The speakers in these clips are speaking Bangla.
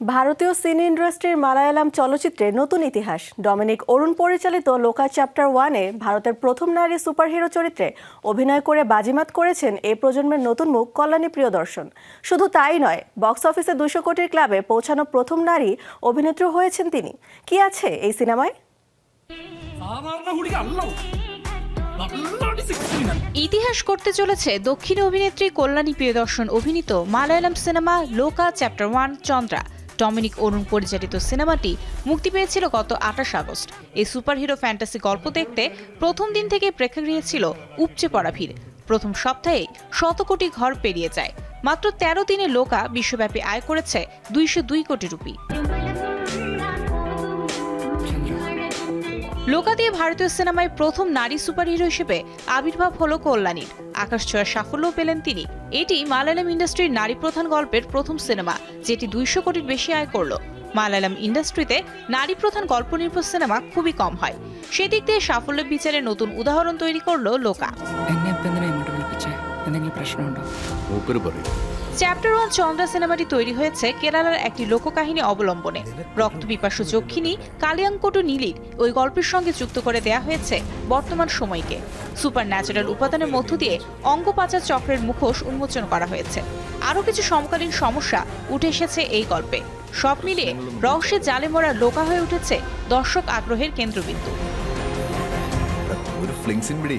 ভারতীয় সিনে ইন্ডাস্ট্রির মালায়ালাম চলচ্চিত্রে নতুন ইতিহাস। ডমিনিক অরুণ পরিচালিত লোকা চ্যাপ্টার ওয়ানে ভারতের প্রথম নারী সুপারহিরো চরিত্রে অভিনয় করে বাজিমাত করেছেন এই প্রজন্মের নতুন মুখ কল্যাণী প্রিয়দর্শন। শুধু তাই নয়, বক্স অফিসে দুশো কোটির ক্লাবে পৌঁছানো প্রথম নারী অভিনেত্রী হয়েছেন তিনি। কি আছে এই সিনেমায়? ইতিহাস করতে চলেছে দক্ষিণ অভিনেত্রী কল্যাণী প্রিয়দর্শন অভিনীত Malayalam cinema Lokah chapter one Chandra. Dominic Arun পরিচালিত সিনেমাটি মুক্তি পেয়েছিল গত আঠাশ আগস্ট। এই সুপারহিরো ফ্যান্টাসি গল্প দেখতে প্রথম দিন থেকে প্রেক্ষাগৃহে ছিল উপচে পড়া ভিড়। প্রথম সপ্তাহে শত কোটি ঘর পেরিয়ে যায়। মাত্র তেরো দিনে লোকা বিশ্বব্যাপী আয় করেছে দুইশো দুই কোটি রুপি। লোকা দিয়ে ভারতীয় সিনেমায় প্রথম নারী সুপারহিরো হিসেবে আবির্ভাব হলো কল্যাণীর। আকাশ ছোঁয়ার সাফল্যও পেলেন তিনি। এটি মালায়ালাম ইন্ডাস্ট্রির নারী প্রধান গল্পের প্রথম সিনেমা, যেটি দুইশো কোটির বেশি আয় করল। মালায়ালাম ইন্ডাস্ট্রিতে নারী প্রধান গল্প নির্ভর সিনেমা খুবই কম হয়। সেদিক দিয়ে সাফল্য বিচারে নতুন উদাহরণ তৈরি করল লোকা। എന്നെ ഇപ്പം എന്തിനാ ഇങ്ങോട്ട് വിളിപ്പിച്ചേ എന്തെങ്കിലും പ്രശ്നമുണ്ടോ മൂപ്പര് പറയും চ্যাপ্টার ওয়ান চন্দ্রা সিনেমাটি তৈরি হয়েছে কেরালার একটি লোককাহিনী অবলম্বনে রক্ত পিপাসু যক্ষিণী কালিয়াঙ্কটু নীলির ওই গল্পের সঙ্গে যুক্ত করে দেয়া হয়েছে বর্তমান সময়কে সুপার ন্যাচারাল উপাদানের মধ্য দিয়ে অঙ্গপাচার চক্রের মুখোশ উন্মোচন করা হয়েছে আরও কিছু সমকালীন সমস্যা উঠে এসেছে এই গল্পে সব মিলিয়ে রহস্যে জালে মরা লোকা হয়ে উঠেছে দর্শক আগ্রহের কেন্দ্রবিন্দু ഒരു ഫ്ലിങ്സിൻ പിടി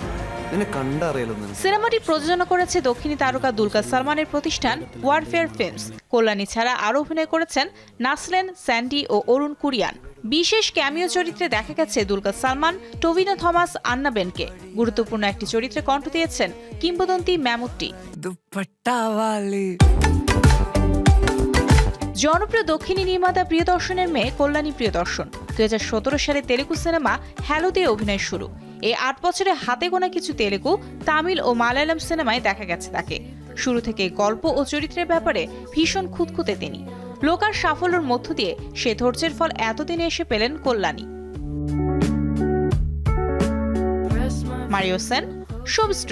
നിന്നെ കണ്ടറിയാലോ সিনেমাটি প্রযোজনা করেছে দক্ষিণী তারকা দুলকার সালমানের প্রতিষ্ঠান ওয়ারফেয়ার ফিল্মস কল্যাণী ছাড়া আরও অভিনয় করেছেন নাসলেন স্যান্ডি ও অরুণ কুরিয়ান বিশেষ ক্যামিও চরিত্রে দেখা গেছে দুলকার সালমান টভিনো থমাস আন্নাবেনকে গুরুত্বপূর্ণ একটি চরিত্রে কণ্ঠ দিয়েছেন কিংবদন্তি ম্যামুট্টি ദുപ്പട്ടാവാലി জনপ্রিয় দক্ষিণী নির্মাতা প্রিয়দর্শনের মেয়ে কল্যাণী প্রিয়দর্শন দুই সালে তেলেগু সিনেমা হ্যালো দিয়ে অভিনয় শুরু এই আট বছরে হাতে গোনা কিছু তেলেগু, তামিল ও মালায়ালাম সিনেমায় দেখা গেছে তাকে। শুরু থেকে গল্প ও চরিত্রের ব্যাপারে ভীষণ খুঁতখুঁতে তিনি। লোকার সাফল্যের মধ্য দিয়ে সে ধৈর্যের ফল এতদিনে এসে পেলেন কল্যাণী। Mario Sen showbiz